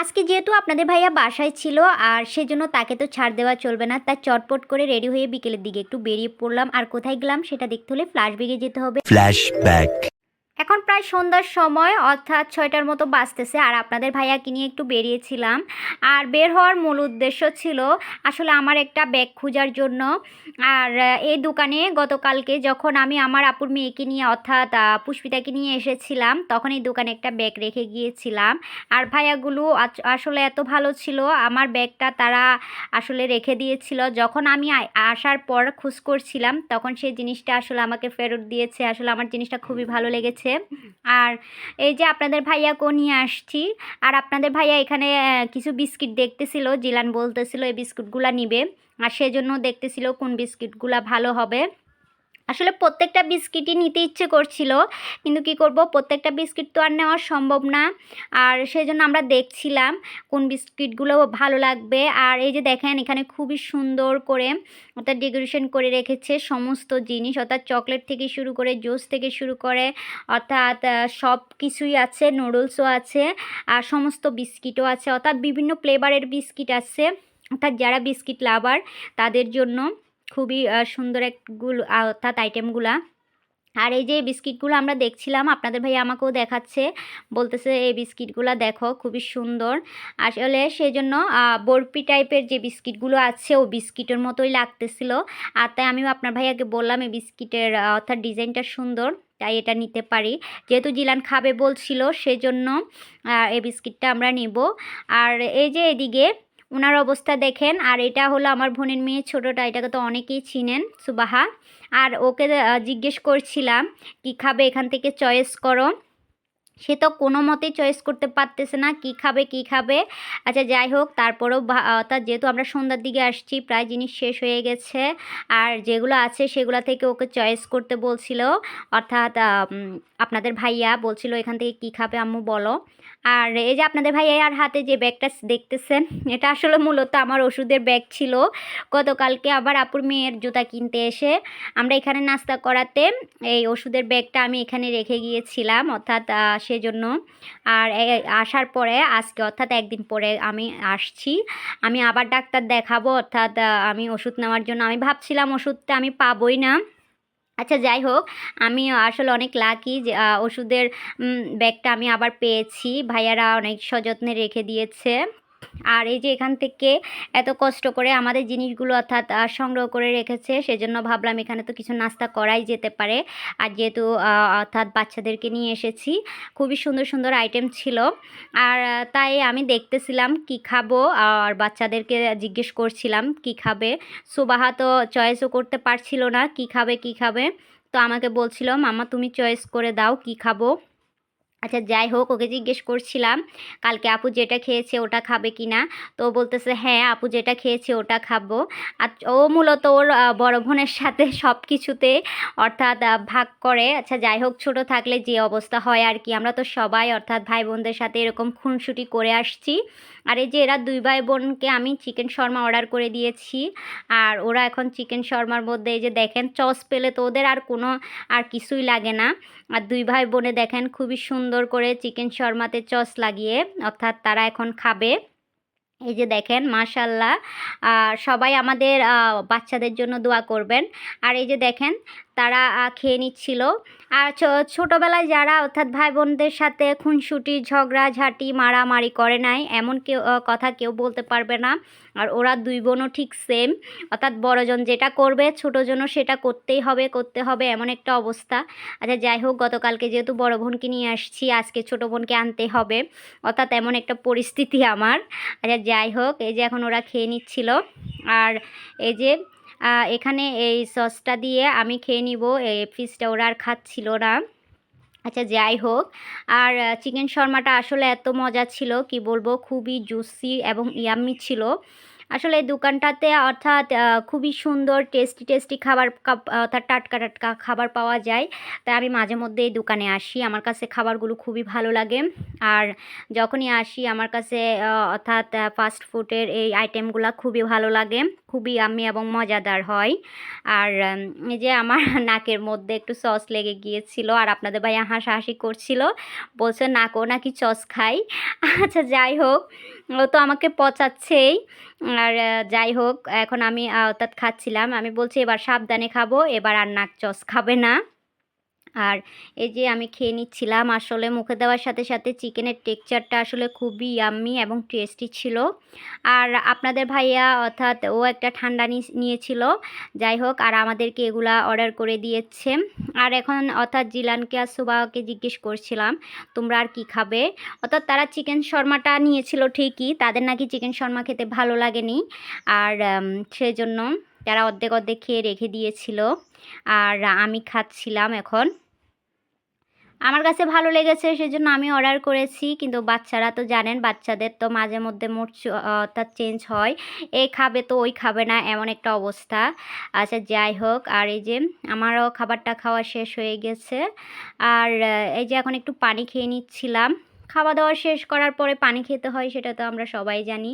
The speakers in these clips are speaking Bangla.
আজকে যেহেতু আপনাদের ভাইয়া বাসায় ছিল আর সেজন্য তাকে তো ছাড় দেওয়া চলবে না, তাই চটপট করে রেডি হয়ে বিকেলের দিকে একটু বেরিয়ে পড়লাম আর কোথায় গেলাম সেটা দেখতে হলে ফ্ল্যাশ যেতে হবে Flashback. এখন প্রায় সন্ধ্যার সময়, অর্থাৎ ছয়টার মতো বাজতেছে। আর আপনাদের ভাইয়াকে নিয়ে একটু বেরিয়েছিলাম। আর বের হওয়ার মূল উদ্দেশ্য ছিল আসলে আমার একটা ব্যাগ খোঁজার জন্য। আর এই দোকানে গতকালকে যখন আমি আমার আপুর মেয়েকে নিয়ে, অর্থাৎ পুষ্পিতাকে নিয়ে এসেছিলাম, তখন এই দোকানে একটা ব্যাগ রেখে গিয়েছিলাম। আর ভাইয়াগুলো আসলে এত ভালো ছিল, আমার ব্যাগটা তারা আসলে রেখে দিয়েছিল। যখন আমি আসার পর খোঁজ করছিলাম, তখন সেই জিনিসটা আসলে আমাকে ফেরত দিয়েছে। আসলে আমার জিনিসটা খুবই ভালো লেগেছে। আর এই যে আপনাদের ভাইয়া ভাইয়াকেও নিয়ে আসছি। আর আপনাদের ভাইয়া এখানে কিছু বিস্কিট দেখতেছিল, জিলান বলতেছিল এই বিস্কুটগুলা নিবে। আর সেজন্য দেখতেছিল কোন বিস্কিটগুলা ভালো হবে। আসলে প্রত্যেকটা বিস্কিটই নিতে ইচ্ছে করছিল, কিন্তু কি করব? প্রত্যেকটা বিস্কিট তো আর নেওয়া সম্ভব না। আর সেই জন্য আমরা দেখছিলাম কোন বিস্কিটগুলো ভালো লাগবে। আর এই যে দেখেন, এখানে খুবই সুন্দর করে অর্থাৎ ডেকোরেশন করে রেখেছে সমস্ত জিনিস, অর্থাৎ চকলেট থেকে শুরু করে জুস থেকে শুরু করে, অর্থাৎ সব কিছুই আছে, নুডলসও আছে, আর সমস্ত বিস্কিটও আছে, অর্থাৎ বিভিন্ন ফ্লেভারের বিস্কিট আছে। অর্থাৎ যারা বিস্কিট লাভার, তাদের জন্য খুবই সুন্দর একগুলো অর্থাৎ আইটেমগুলা আর এই যে বিস্কিটগুলো আমরা দেখছিলাম, আপনাদের ভাই আমাকেও দেখাচ্ছে। বলতেছে, এই বিস্কিটগুলো দেখো, খুবই সুন্দর। আসলে সেই জন্য বরফি টাইপের যে বিস্কিটগুলো আছে, ও বিস্কিটের মতোই লাগতেছিল। আর তাই আমিও আপনার ভাইয়াকে বললাম, এই বিস্কিটের অর্থাৎ ডিজাইনটা সুন্দর, তাই এটা নিতে পারি। যেহেতু জিলান খাবে বলছিল, সেজন্য এই বিস্কিটটা আমরা নিব। আর এই যে এদিকে ওনার অবস্থা দেখেন, আর এটা হলো আমার বোনের মেয়ে ছোটোটা, এটাকে তো অনেকেই চিনেন, সুবাহা। আর ওকে জিজ্ঞেস করছিলাম কি খাবে, এখান থেকে চয়েস করো। সে তো কোনো মতেই চয়েস করতে পারতেছে না, কি খাবে কি খাবে। আচ্ছা যাই হোক, তারপরেও অর্থাৎ যেহেতু আমরা সন্ধ্যার দিকে আসছি, প্রায় জিনিস শেষ হয়ে গেছে, আর যেগুলো আছে সেগুলো থেকে ওকে চয়েস করতে বলছিল। অর্থাৎ আপনাদের ভাইয়া বলছিল, এখান থেকে কি খাবে আম্মু, বলো। আর এই যে আপনাদের ভাই আর হাতে যে ব্যাগটা দেখতেছেন, এটা আসলে মূলত আমার ওষুধের ব্যাগ ছিল। গতকালকে আবার আপুর মেয়ের জুতা কিনতে এসে আমরা এখানে নাস্তা করাতে এই ওষুধের ব্যাগটা আমি এখানে রেখে গিয়েছিলাম, অর্থাৎ সেজন্য। আর আসার পরে, আজকে অর্থাৎ একদিন পরে আমি আসছি। আমি আবার ডাক্তার দেখাবো, অর্থাৎ আমি ওষুধ নেওয়ার জন্য। আমি ভাবছিলাম ওষুধটা আমি পাবোই না। আচ্ছা যাই হোক, আমি আসলে অনেক লাকি যে ওষুধের ব্যাগটা আমি আবার পেয়েছি। ভাইয়ারা অনেক সযত্নে রেখে দিয়েছে। আর এই যে এখান থেকে এত কষ্ট করে আমাদের জিনিসগুলো অর্থাৎ সংগ্রহ করে রেখেছে, সেজন্য ভাবলাম এখানে তো কিছু নাস্তা করাই যেতে পারে। আর যেহেতু অর্থাৎ বাচ্চাদেরকে নিয়ে এসেছি, খুবই সুন্দর সুন্দর আইটেম ছিল। আর তাই আমি দেখতেছিলাম কি খাব, আর বাচ্চাদেরকে জিজ্ঞেস করছিলাম কি খাবে। সুবাহা তো চয়েসও করতে পারছিল না, কি খাবে কি খাবে। তো আমাকে বলছিল মামা তুমি চয়েস করে দাও, কি খাব? আচ্ছা যাই হোক ওকে জিজ্ঞেস করছিলাম, কালকে আপু যেটা খেয়েছে ওটা খাবে কি না তো বলতেছে হ্যাঁ আপু যেটা খেয়েছে ওটা খাব। আর ও মূলত ওর বড় বোনের সাথে সব কিছুতে অর্থাৎ ভাগ করে। আচ্ছা যাই হোক ছোট থাকলে যে অবস্থা হয় আর কি। আমরা তো সবাই অর্থাৎ ভাই বোনদের সাথে এরকম খুনসুটি করে আসছি। আর এই যে এরা দুই ভাই বোনকে আমি চিকেন শর্মা অর্ডার করে দিয়েছি। আর ওরা এখন চিকেন শর্মার মধ্যে এই যে দেখেন, চস পেলে তো ওদের আর কোনো, আর কিছুই লাগে না। আর দুই ভাই বোনে দেখেন খুবই সুন্দর করে চিকেন শর্মাতে চস লাগিয়ে, অর্থাৎ তারা এখন খাবে। এই যে দেখেন মাশাল্লাহ সবাই আমাদের বাচ্চাদের জন্য দোয়া করবেন। আর এই যে দেখেন তারা খেয়ে নিচ্ছিল। আর ছোটবেলায় যারা, অর্থাৎ ভাই বোনদের সাথে খুনসুটি, ঝগড়া, ঝাঁটি, মারামারি করে নাই, এমন কেউ কথা কেউ বলতে পারবে না। আর ওরা দুই বোনও ঠিক সেম অর্থাৎ বড়জন যেটা করবে, ছোটোজনও সেটা করতেই হবে, করতে হবে, এমন একটা অবস্থা। আচ্ছা যাই হোক, গতকালকে যেহেতু বড় বোনকে নিয়ে আসছি, আজকে ছোটো বোনকে আনতে হবে। অর্থাৎ এমন একটা পরিস্থিতি আমার। আচ্ছা যাই হোক, এই যে এখন ওরা খেয়ে নিচ্ছিল। আর এই যে এখানে এই সসটা দিয়ে আমি খেয়ে নিব। এই ফিসটা ওরা আর খাচ্ছিল না। আচ্ছা যাই হোক। আর চিকেন শর্মাটা আসলে এত মজা ছিল, কি বলব, খুবই জুসি এবং ইয়াম্মি ছিল। আসলে দোকানটাতে অর্থাৎ খুবই সুন্দর টেস্টি টেস্টি খাবার অর্থাৎ টাটকা টাটকা খাবার পাওয়া যায়। তাই আমি মাঝে মধ্যে এই দোকানে আসি। আমার কাছে খাবারগুলো খুবই ভালো লাগে। আর যখনই আসি, আমার কাছে অর্থাৎ ফাস্ট ফুডের এই আইটেমগুলো খুবই ভালো লাগে। খুবই আমি এবং মজাদার হয়। আর এই যে আমার নাকের মধ্যে একটু সস লেগে গিয়েছিল আর আপনাদের ভাইয়া হাসাহাসি করছিল। বলছে, নাকও নাকি চস খাই? আচ্ছা যাই হোক। তো আমাকে পচাচ্ছেই। আর যাই হোক, এখন আমি অর্থাৎ খাচ্ছিলাম। আমি বলছি এবার সাবধানে খাব, এবার আর নাক চস খাবে না। আর এই যে আমি খেয়ে নিচ্ছিলাম, আসলে মুখে দেওয়ার সাথে সাথে চিকেনের টেক্সচারটা আসলে খুবই ইয়াম্মি এবং টেস্টি ছিল। আর আপনাদের ভাইয়া অর্থাৎ ও একটা ঠান্ডা নিয়েছিল, যাই হোক, আর আমাদেরকে এগুলা অর্ডার করে দিয়েছে। আর এখন অর্থাৎ জিলানকে আর সুবাহকে জিজ্ঞেস করছিলাম, তোমরা আর কি খাবে? অর্থাৎ তারা চিকেন শর্মাটা নিয়েছিল ঠিকই, তাদের নাকি চিকেন শর্মা খেতে ভালো লাগেনি। আর সেজন্য তারা অর্ধেক অর্ধেক খেয়ে রেখে দিয়েছিল। আর আমি খাচ্ছিলাম এখন। আমার কাছে ভালো লেগেছে, সেজন্য আমি অর্ডার করেছি। কিন্তু বাচ্চারা তো জানেন, বাচ্চাদের তো মাঝে মধ্যে মোট অর্থাৎ চেঞ্জ হয়। এই খাবে তো ওই খাবে না, এমন একটা অবস্থা। আচ্ছা যাই হোক, আর এই যে আমারও খাবারটা খাওয়া শেষ হয়ে গেছে। আর এই যে এখন একটু পানি খেয়ে নিচ্ছিলাম। খাওয়া দাওয়া শেষ করার পরে পানি খেতে হয়, সেটা তো আমরা সবাই জানি।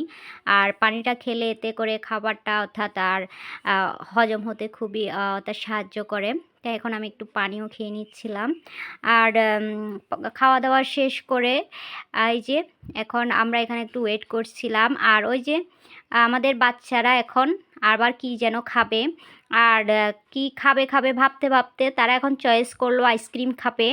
আর পানিটা খেলে এতে করে খাবারটা অর্থাৎ আর হজম হতে খুবই তার সাহায্য করে। তাই এখন আমি একটু পানিও খেয়ে নিচ্ছিলাম। আর খাওয়া দাওয়া শেষ করে এই যে এখন আমরা এখানে একটু ওয়েট করছিলাম। আর ওই যে, আমাদের বাচ্চারা এখন আবার কি যেন খাবে। আর কি খাবে খাবে ভাবতে ভাবতে তারা এখন চয়েস করল আইসক্রিম খাবে।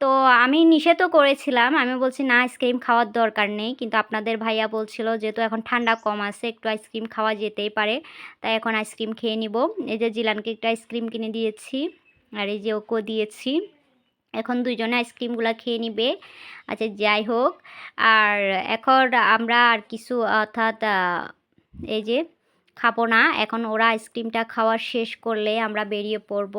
তো আমি নিষেধও করেছিলাম, আমি বলছি না আইসক্রিম খাওয়ার দরকার নেই। কিন্তু আপনাদের ভাইয়া বলছিল, যেহেতু এখন ঠান্ডা কম আছে, একটু আইসক্রিম খাওয়া যেতেই পারে। তাই এখন আইসক্রিম খেয়ে নিব। এই যে জিলানকে একটা আইসক্রিম কিনে দিয়েছি, আর এই যে ওকেও দিয়েছি। এখন দুইজনে আইসক্রিমগুলো খেয়ে নিবে। আচ্ছা যাই হোক। আর এখন আমরা আর কিছু, অর্থাৎ এই যে খাব না। এখন ওরা আইসক্রিমটা খাওয়া শেষ করলে আমরা বেরিয়ে পড়ব।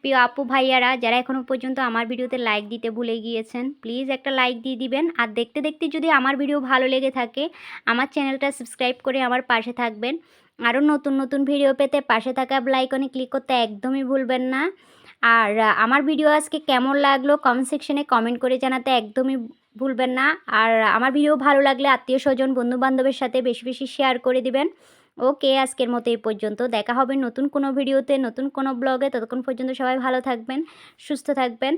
প্রিয় আপু ভাইয়ারা, যারা এখনও পর্যন্ত আমার ভিডিওতে লাইক দিতে ভুলে গিয়েছেন প্লিজ একটা লাইক দিয়ে দিবেন। আর দেখতে দেখতে যদি আমার ভিডিও ভালো লেগে থাকে, আমার চ্যানেলটা সাবস্ক্রাইব করে আমার পাশে থাকবেন। আরও নতুন নতুন ভিডিও পেতে পাশে থাকা লাইকনে ক্লিক করতে একদমই ভুলবেন না। আর আমার ভিডিও আজকে কেমন লাগল কমেন্ট সেকশনে কমেন্ট করে জানাতে একদমই ভুলবেন না। আর, আমার ভিডিও ভালো লাগলে আত্মীয় স্বজন বন্ধু বান্ধবের সাথে বেশি বেশি শেয়ার করে দিবেন। ওকে, আজকের মতো এই পর্যন্ত। দেখা হবে নতুন কোনো ভিডিওতে, নতুন কোনো ব্লগে। ততক্ষণ পর্যন্ত সবাই ভালো থাকবেন, সুস্থ থাকবেন।